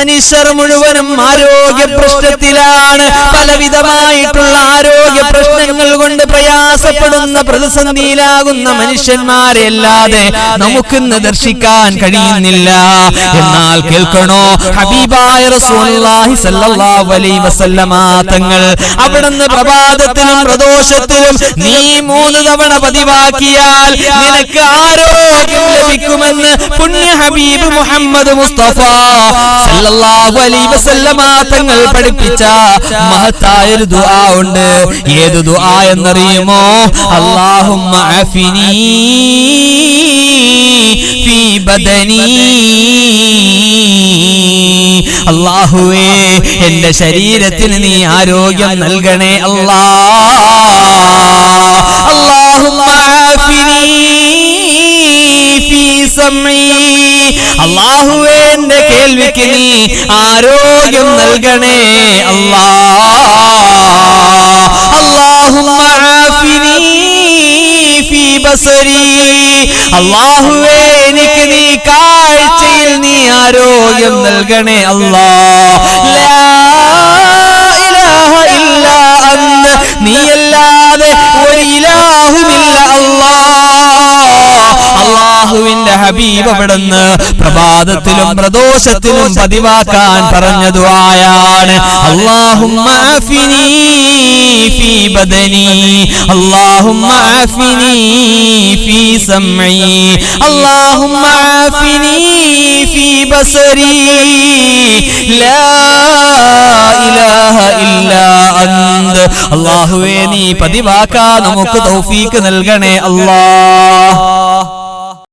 മനുഷ്യർ മുഴുവനും ആരോഗ്യ പ്രശ്നത്തിലാണ് പലവിധമായിട്ടുള്ള ആരോഗ്യ പ്രശ്നങ്ങൾ കൊണ്ട് പ്രയാസപ്പെടുന്ന പ്രതിസന്ധിയിലാകുന്ന മനുഷ്യന്മാരെല്ലാതെ നമുക്കിന്ന് ദർശിക്കാൻ കഴിയുന്നില്ല. എന്നാൽ കേൾക്കണോ? ഹബീബായ റസൂലുള്ളാഹി വസല്ലമ തങ്ങൾ അവിടുന്ന് പ്രഭാതത്തിലും പ്രദോഷത്തിലും നീ മൂന്ന് തവണ പതിവാക്കിയാൽ നിനക്ക് ആരോഗ്യം ലഭിക്കുമെന്ന് പുണ്യ ഹബീബ് മുഹമ്മദ് മുസ്തഫ സല്ലല്ലാഹു അലൈഹി വസല്ലമ തങ്ങൾ പഠിപ്പിച്ച മഹത്തായ ഒരു ദുആ ഉണ്ട്. ഏത് ദുആ എന്നറിയുമോ? അല്ലാഹുമ്മ അഫിനി ഫീ ബദനി. അല്ലാഹുവേ എന്റെ ശരീരത്തിന് നീ ആരോഗ്യം നൽകണേ അല്ലാ. സമീ അള്ളാഹുവേ കേൾവിക്ക് നീ ആരോഗ്യം നൽകണേ. ബസരി. അള്ളാഹുവേ എനിക്ക് നീ കാഴ്ചയിൽ നീ ആരോഗ്യം നൽകണേ. അല്ലാ ഹബീബ് അവിടുന്ന് പ്രഭാതത്തിലും പ്രദോഷത്തിലും പതിവാക്കാൻ പറഞ്ഞതു ആയാണ് അള്ളാഹുമ്മ അഫിനി ഫീ ബദനി. അഫിനി ഫീ അഫിനി ഫീ ബസരി. ലാ ഇലാഹ ഇല്ലാ അന്ത്. അള്ളാഹുവേ നീ പതിവാക്കാൻ നമുക്ക് തൗഫീക്ക് നൽകണേ അല്ലാ